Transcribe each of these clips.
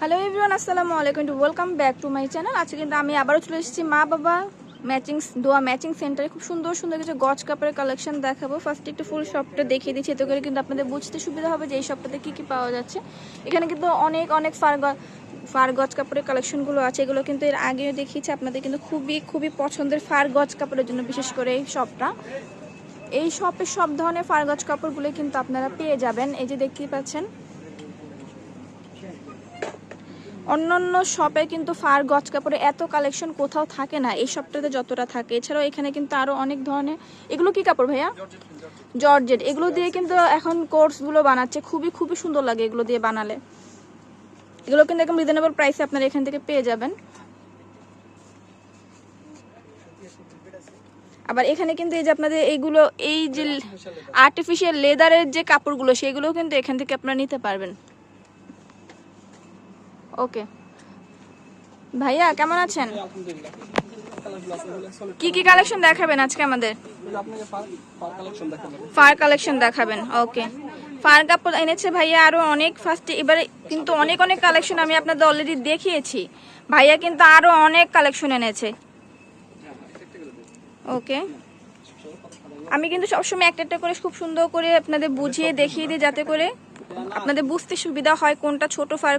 Hello everyone আসসালামু আলাইকুম to welcome back to my channel আজকে কিন্তু আমি আবারও চলে এসেছি মা বাবা ম্যাচিং দোয়া ম্যাচিং সেন্টারে খুব সুন্দর সুন্দর কিছু গজ কাপড়ের কালেকশন দেখাবো। ফার্স্ট একটু ফুল শপটা দেখিয়ে দিচ্ছি, এতে করে কিন্তু আপনাদের বুঝতে সুবিধা হবে যে এই শপটাতে কী কী পাওয়া যাচ্ছে। এখানে কিন্তু অনেক অনেক ফার ফার গজ কাপড়ের কালেকশনগুলো আছে। এগুলো কিন্তু এর আগেও দেখিয়েছি, আপনাদের কিন্তু খুবই খুবই পছন্দের ফার গজ কাপড়ের জন্য, বিশেষ করে এই শপটা এই শপে সব ধরনের ফার গজ কাপড়গুলো কিন্তু আপনারা পেয়ে যাবেন। এই যে দেখতেই পাচ্ছেন অন্যান্য শপে কিন্তু ফার গজ কাপড়ে এত কালেকশন কোথাও থাকে না এই শপটাতে যতটা থাকে। এছাড়াও এখানে কিন্তু আরও অনেক ধরনের এগুলো কি কাপড় ভাইয়া? জর্জেট এগুলো দিয়ে কিন্তু এখন কোর্সগুলো বানাচ্ছে খুবই খুবই সুন্দর লাগে এগুলো দিয়ে বানালে। এগুলো কিন্তু একদম রিজনেবল প্রাইসে আপনারা এখান থেকে পেয়ে যাবেন। আবার এখানে কিন্তু এই যে আপনাদের এইগুলো এই যে আর্টিফিশিয়াল লেদারের যে কাপড়গুলো সেগুলোও কিন্তু এখান থেকে আপনারা নিতে পারবেন। ওকে। ভাইয়া, কেমন আছেন? কি কি কালেকশন দেখাবেন আজকে আমাদের? ফার কালেকশন দেখাবেন, ওকে। ফার কাপড় এনেছে ভাইয়া আরও অনেক। ফার্স্টে এবারে কিন্তু অনেক অনেক কালেকশন আমি আপনাদের অলরেডি দেখিয়েছি। ভাইয়া কিন্তু আরও অনেক কালেকশন এনেছে। ওকে। আমি কিন্তু সবসময় একটা একটা করে খুব সুন্দর করে আপনাদের বুঝিয়ে দেখিয়ে দিই যাতে করে আপনাদের বুঝতে সুবিধা হয় কোনটা ছোট ফার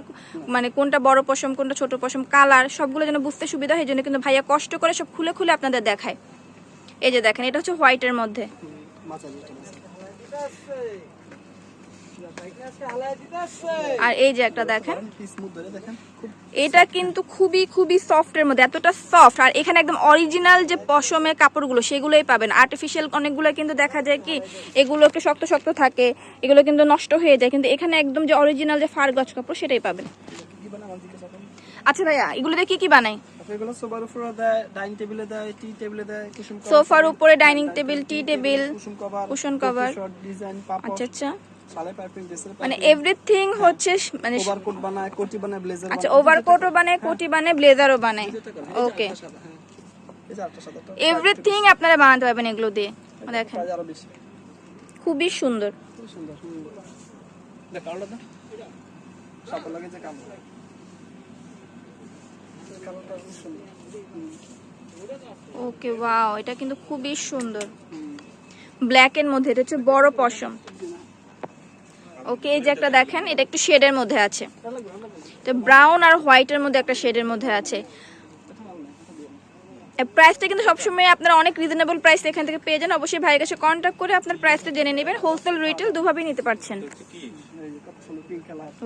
মানে কোনটা বড় পশম, কোনটা ছোট পশম, কালার, সবগুলো যেন বুঝতে সুবিধা হয়, এই জন্য কিন্তু ভাইয়া কষ্ট করে সব খুলে খুলে আপনাদের দেখায়। এই যে দেখেন, এটা হচ্ছে হোয়াইটের মধ্যে। আর এই যে একটা দেখেন। এটা কিন্তু খুবই খুবই সফটের মধ্যে এতটা সফট আর এখানে একদম অরিজিনাল যে পশমের কাপড়গুলো সেগুলোই পাবেন। আর্টিফিশিয়াল অনেকগুলো কিন্তু দেখা যায় কি এগুলো একটু শক্ত শক্ত থাকে এগুলো কিন্তু নষ্ট হয়ে যায় কিন্তু এখানে একদম যে অরিজিনাল যে ফার গজ কাপড় সেটাই পাবেন। আচ্ছা ভাইয়া এগুলো দিয়ে কি কি বানাই সোফার উপরে ডাইনিং টেবিলে দেয় টি টেবিলে দেয় কুসুম সোফার উপরে dining table tea table cushion cover আচ্ছা আচ্ছা। সালে পাইপিং ড্রেসের মানে এভরিথিং হচ্ছে মানে ওভারকোট বানায় কোটি বানায় ব্লেজার আচ্ছা ওভারকোটও বানায় কোটি বানায় ব্লেজারও বানায়। ওকে এভরিথিং আপনারা বানাতে পারবেন এগুলো দিয়ে। দেখেন। খুবই সুন্দর। ওকে ওয়াও এটা কিন্তু খুবই সুন্দর। ব্ল্যাক এর মধ্যে এটা হচ্ছে বড় পশম। ওকে, এই যে একটা দেখেন, এটা একটু শেডের মধ্যে আছে। তো ব্রাউন আর হোয়াইটের মধ্যে একটা শেডের মধ্যে আছে। প্রাইসটা কিন্তু সবসময় আপনারা অনেক রিজনেবল প্রাইস এখান থেকে পেয়ে যান। অবশ্যই ভাইয়ের কাছে কন্ট্যাক্ট করে আপনার প্রাইসটা জেনে নেবেন। হোলসেল রিটেল দুভাবেই নিতে পারছেন।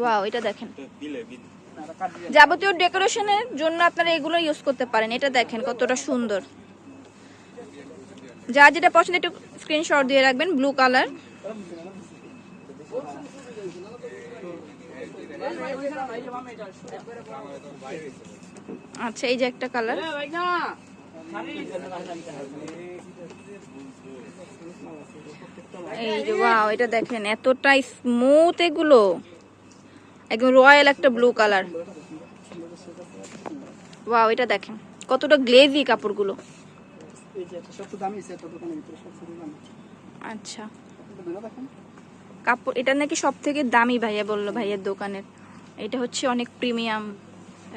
ওয়াও এটা দেখেন। যাবতীয় ডেকোরেশনের জন্য আপনারা এগুলো ইউজ করতে পারেন। এটা দেখেন, কতটা সুন্দর। যা যেটা পছন্দ, একটু স্ক্রিনশট দিয়ে রাখবেন ব্লু কালার আচ্ছা এই যে একটা কালার এই যে ওয়াও এটা দেখেন এতটাই স্মুথ এগুলো। একদম রয়্যাল একটা ব্লু কালার ওয়াও এটা দেখেন কতটা গ্লেজি কাপড়গুলো। আচ্ছা। কাপড়, এটা নাকি সব থেকে দামি ভাইয়া বলল ভাইয়ের দোকানের। এটা হচ্ছে অনেক প্রিমিয়াম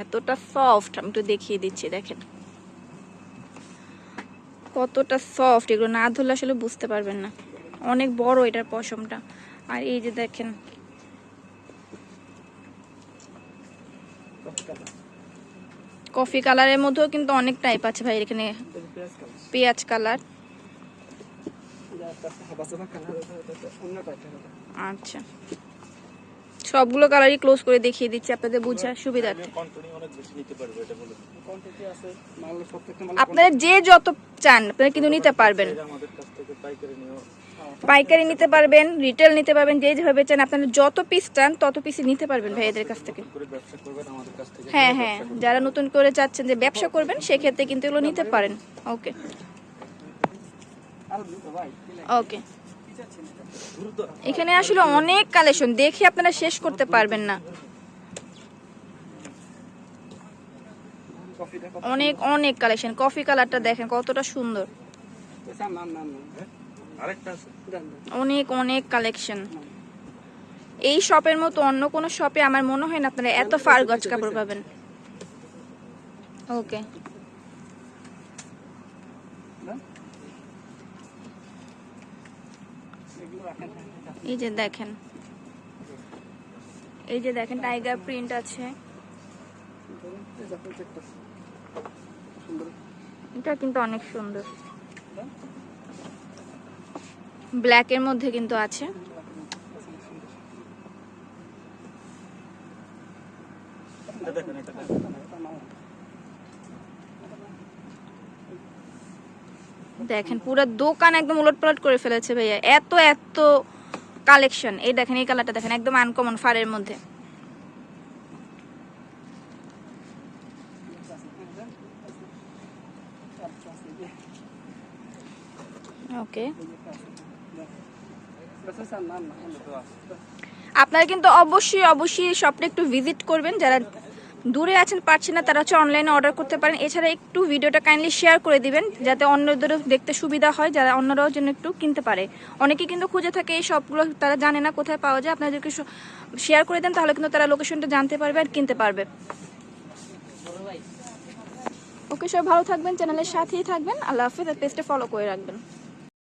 এতটা সফট আমি একটু দেখিয়ে দিচ্ছি, দেখেন। কতটা সফট এগুলো না ধরলে আসলে বুঝতে পারবেন না। অনেক বড় এটার পশমটা। আর এই যে দেখেন কফি কালারের মধ্যেও কিন্তু অনেক টাইপ আছে ভাই, এখানে পেঁয়াজ কালার পেঁয়াজ কালার এটা একটা হাবাসা কালার এটা অন্য টাইপের আচ্ছা। সবগুলো কালারই ক্লোজ করে দেখিয়ে দিচ্ছি আপনাদের বোঝার সুবিধার্থে। কোয়ান্টিটি আছে মাল প্রত্যেকটা মাল আপনারা যে যত চান আপনারা কিন্তু নিতে পারবেন। পাইকারি নিতে পারবেন রিটেল নিতে পারবেন যে যেভাবে চান আপনারা যত পিস চান তত পিসই নিতে পারবেন ভাইয়াদের কাছ থেকে। হ্যাঁ হ্যাঁ। যারা নতুন করে চাচ্ছেন যে ব্যবসা করবেন সেক্ষেত্রে কিন্তু এগুলো নিতে পারেন। ওকে। ওকে এখানে আসলে অনেক কালেকশন দেখে আপনারা শেষ করতে পারবেন না। অনেক অনেক কালেকশন কফি কালারটা দেখেন, কতটা সুন্দর। অনেক অনেক কালেকশন এই শপের মতো অন্য কোনো শপে আমার মনে হয় না আপনারা এত ফার গজ কাপড় পাবেন। ওকে না? এগুলো রাখেন এই যে দেখেন। এই যে দেখেন টাইগার প্রিন্ট আছে। এটা কিন্তু অনেক সুন্দর। ব্ল্যাক এর মধ্যে কিন্তু আছে। দেখেন, পুরো দোকান একদম উলট পালট করে ফেলেছে ভাইয়া। এত এত কালেকশন এই দেখেন, এই কালারটা দেখেন, একদম আনকমন ফারের মধ্যে। ওকে আপনারা কিন্তু অবশ্যই অবশ্যই শপটা একটু ভিজিট করবেন, যারা দূরে আছেন, পারছেন না, তারা হচ্ছে অনলাইনে অর্ডার করতে পারেন। এছাড়া একটু ভিডিওটা কাইন্ডলি শেয়ার করে দিবেন, যাতে অন্যদেরও দেখতে সুবিধা হয়, যারা অন্যরাও যেন একটু কিনতে পারে। অনেকে কিন্তু খুঁজে থাকে এই শপগুলো তারা জানে না কোথায় পাওয়া যায়। আপনাদেরকে শেয়ার করে দেন, তাহলে কিন্তু তারা লোকেশনটা জানতে পারবে আর কিনতে পারবে। ওকে সব ভালো থাকবেন চ্যানেলের সাথেই থাকবেন। আল্লাহ হাফিজ, আর পেজটা ফলো করে রাখবেন।